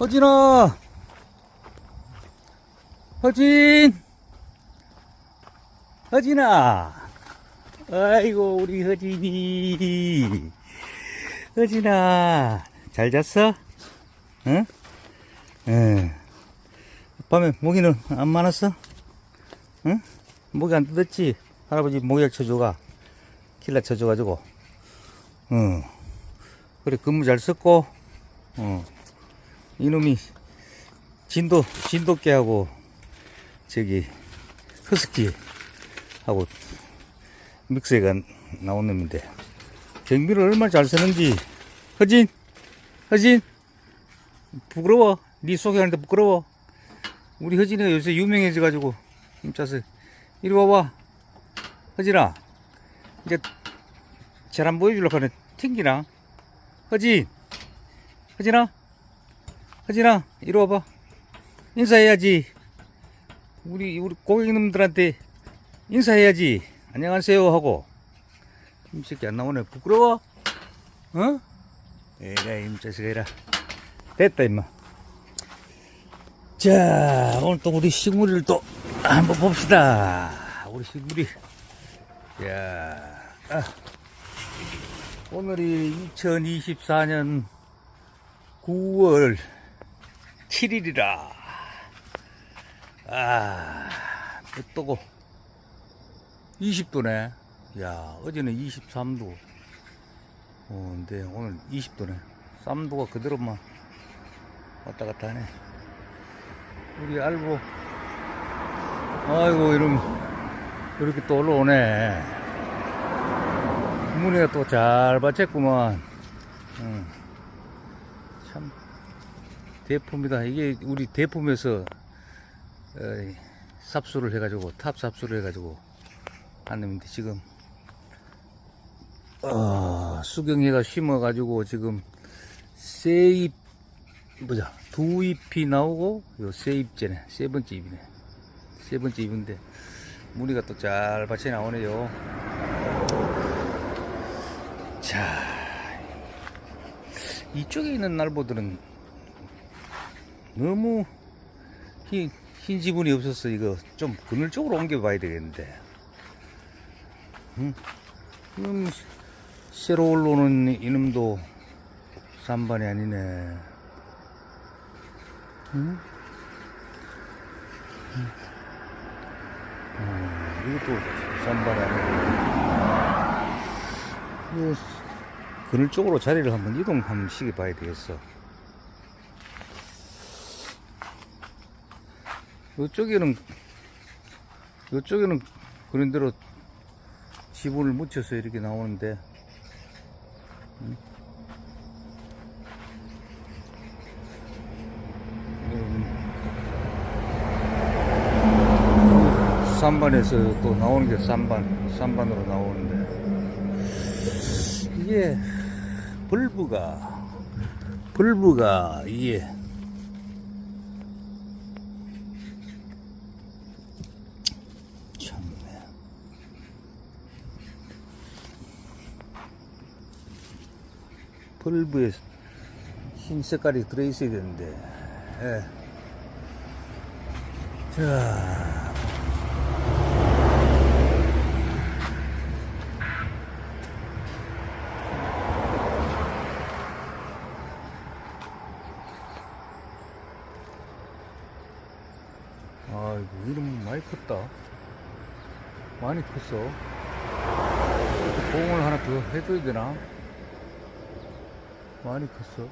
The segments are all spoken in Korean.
허진아! 허진! 허진아! 아이고, 우리 허진이. 허진아, 잘 잤어? 응? 응. 밤에 모기는 안 많았어? 응? 모기 안 뜯었지? 할아버지 모기약 쳐줘가. 킬라 쳐줘가지고. 응. 그래, 근무 잘 썼고, 어. 이놈이 진도, 진돗개하고, 저기, 허스키 하고, 믹스가 나온 놈인데, 경비를 얼마나 잘 쓰는지, 허진! 허진! 부끄러워. 네 소개하는데 부끄러워. 우리 허진이가 요새 유명해져 가지고, 힘차서, 이리 와봐. 허진아. 이제, 잘 안 보여주려고 하네. 튕기나? 허진! 허진아? 허진아, 이리 와봐. 인사해야지. 우리, 우리 고객님들한테 인사해야지. 안녕하세요. 하고. 이 새끼 안 나오네. 부끄러워? 어? 에라, 이 자식아, 됐다, 임마. 자, 오늘 또 우리 식물을 또 한번 봅시다. 우리 식물이. 야, 아. 오늘이 2024년 9월 7일이라. 아, 또고 20도네. 야, 어제는 23도. 어, 근데 오늘 20도네. 3도가 그대로만 왔다 갔다 하네. 우리 알보. 아이고, 이런, 이렇게 또 올라오네. 무늬가 또 잘 받쳤구만. 응. 참, 대품이다. 이게 우리 대품에서, 어, 삽수를 해가지고, 탑 삽수를 해가지고, 한 놈인데, 지금, 어, 수경이가 심어가지고, 지금, 세 잎, 보자. 두 잎이 나오고, 요 세 잎째네. 세 번째 잎이네. 세 번째 잎인데, 무늬가 또 잘 받쳐 나오네요. 자, 이쪽에 있는 날보들은 너무 흰, 흰 지분이 없어서 이거 좀 그늘 쪽으로 옮겨봐야 되겠는데. 음, 이놈 새로 올라오는 이놈도 산반이 아니네. 응? 음, 이것도 산반이 아니고. 이 그늘 쪽으로 자리를 한번 이동 한번 시게 봐야 되겠어. 이쪽에는 이쪽에는 그런 대로 지분을 묻혀서 이렇게 나오는데 음. 음. 삼반에서 또 나오는 게 삼반, 삼반으로 나오는데 이게 벌브가 벌브가 이게 참네 벌브에 흰 색깔이 들어있어야 되는데. 예. 자. 아이고 이름 많이 컸다. 많이 컸어. 보험을 하나 더 해줘야 되나 많이 컸어.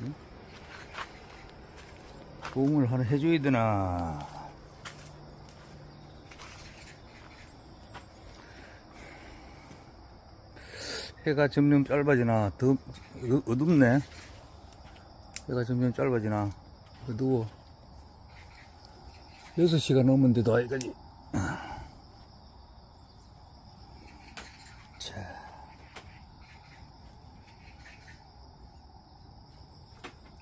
응? 보험을 하나 해줘야 되나? 해가 점점 짧아지나? 더 어- 어둡네. 해가 점점 짧아지나? 어두워. 6시가 넘었는데도 아직까지.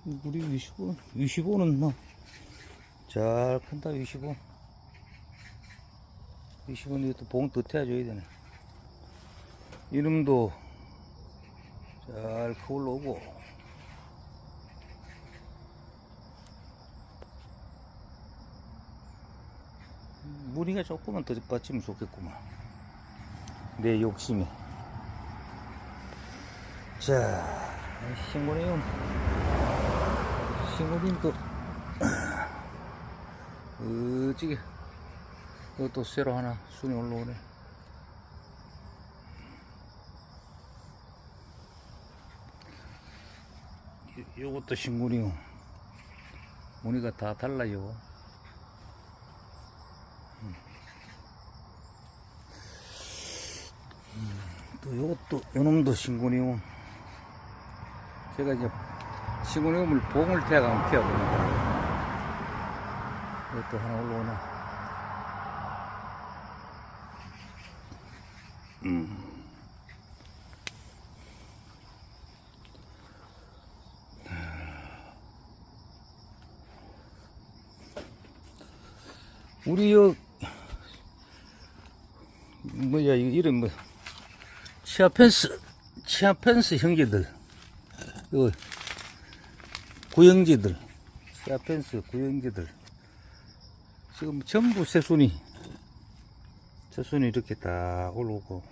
우리 25, 25는 뭐, 잘 큰다, 25. 25는 이것도 봉 뜻해야 줘야 되네. 이름도 잘 커올라오고. 무리가 조금만 더 받치면 좋겠구만. 내 욕심에. 자, 신고네요. 신고림도, 어찌게. 이것도 새로 하나 순이 올라오네. 요- 요것도 신고리움. 무늬가 다 달라요. 또 요것도 요놈도 신고니움 제가 이제 신고니움을 봉을 태가 한번 키워봅니다. 이것도 하나 올라오나 우리 여 뭐야 이거 이름 뭐 치아 펜스 치아 펜스 형제들 요 구형제들 치아 펜스 구형제들. 지금 전부 새순이 새순이 이렇게 딱 올라오고.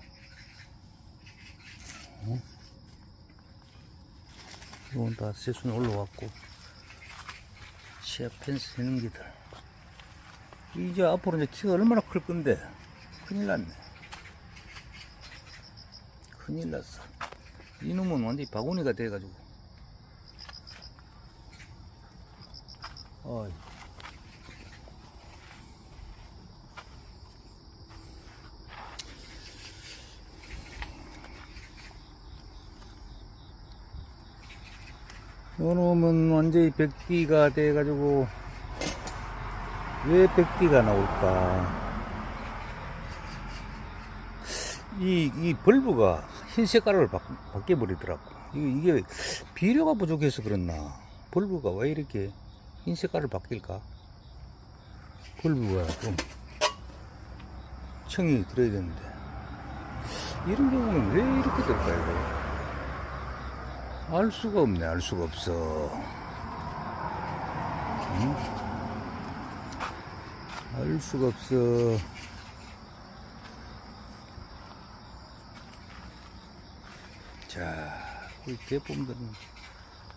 어? 이건 다 새순이 올라왔고. 치아 펜스 형제들. 이제 앞으로 이제 키가 얼마나 클 건데? 큰일 났네. 큰일 났어. 이놈은 완전히 바구니가 돼가지고 어이. 요놈은 완전히 백띠가 돼가지고 왜 백띠가 나올까? 이, 이 벌브가 흰 색깔을 바, 바뀌어버리더라고. 이게, 이게 비료가 부족해서 그렇나? 벌브가 왜 이렇게 흰 색깔을 바뀔까? 벌브가 좀 청이 들어야 되는데. 이런 경우는 왜 이렇게 될까요? 알 수가 없네, 알 수가 없어. 응? 알 수가 없어. 자, 우리 개폼들은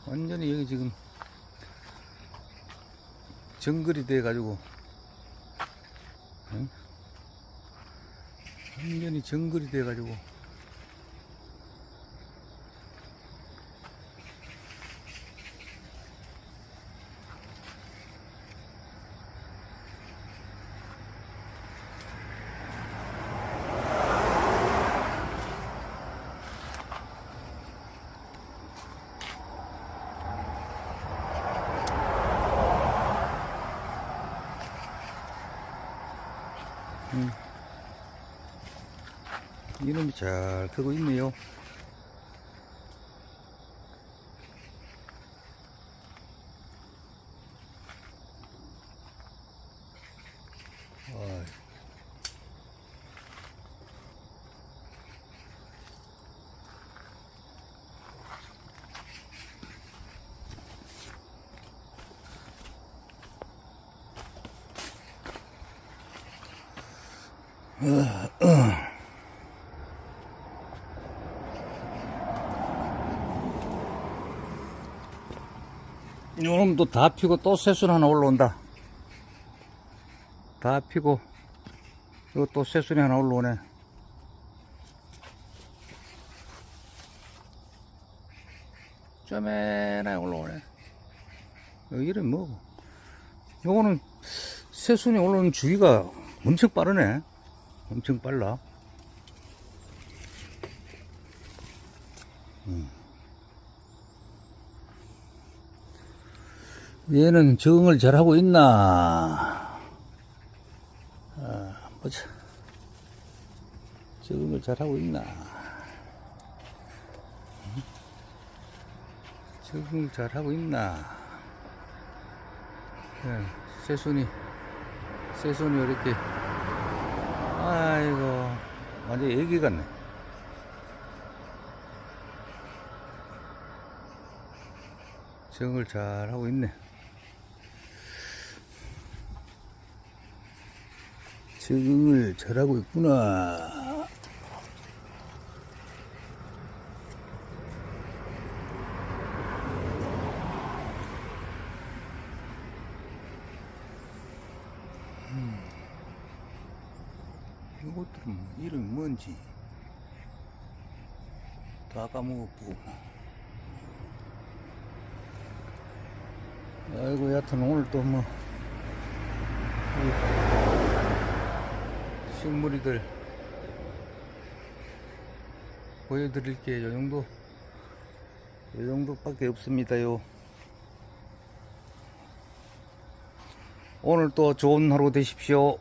완전히 여기 지금 정글이 돼가지고, 응? 완전히 정글이 돼가지고, 이놈이 잘 크고 있네요. 어 이. 요놈도 다 피고 또 새순 하나 올라온다. 다 피고, 또 새순이 하나 올라오네. 쪼매나 올라오네. 어, 이름 뭐고? 요거는 새순이 올라오는 주기가 엄청 빠르네. 엄청 빨라. 얘는 적응을 잘하고 있나? 아, 보자. 적응을 잘하고 있나? 응? 적응을 잘하고 있나? 예, 새순이, 새순이 이렇게, 아이고, 완전 애기 같네. 적응을 잘하고 있네. 적응을 잘하고 있구나. 음. 이것들은 뭐 이름이 뭔지 다 까먹었고. 아이고, 여하튼 오늘 또 뭐, 식물이들 보여드릴 게 요 정도, 요 정도밖에 없습니다요. 오늘 또 좋은 하루 되십시오.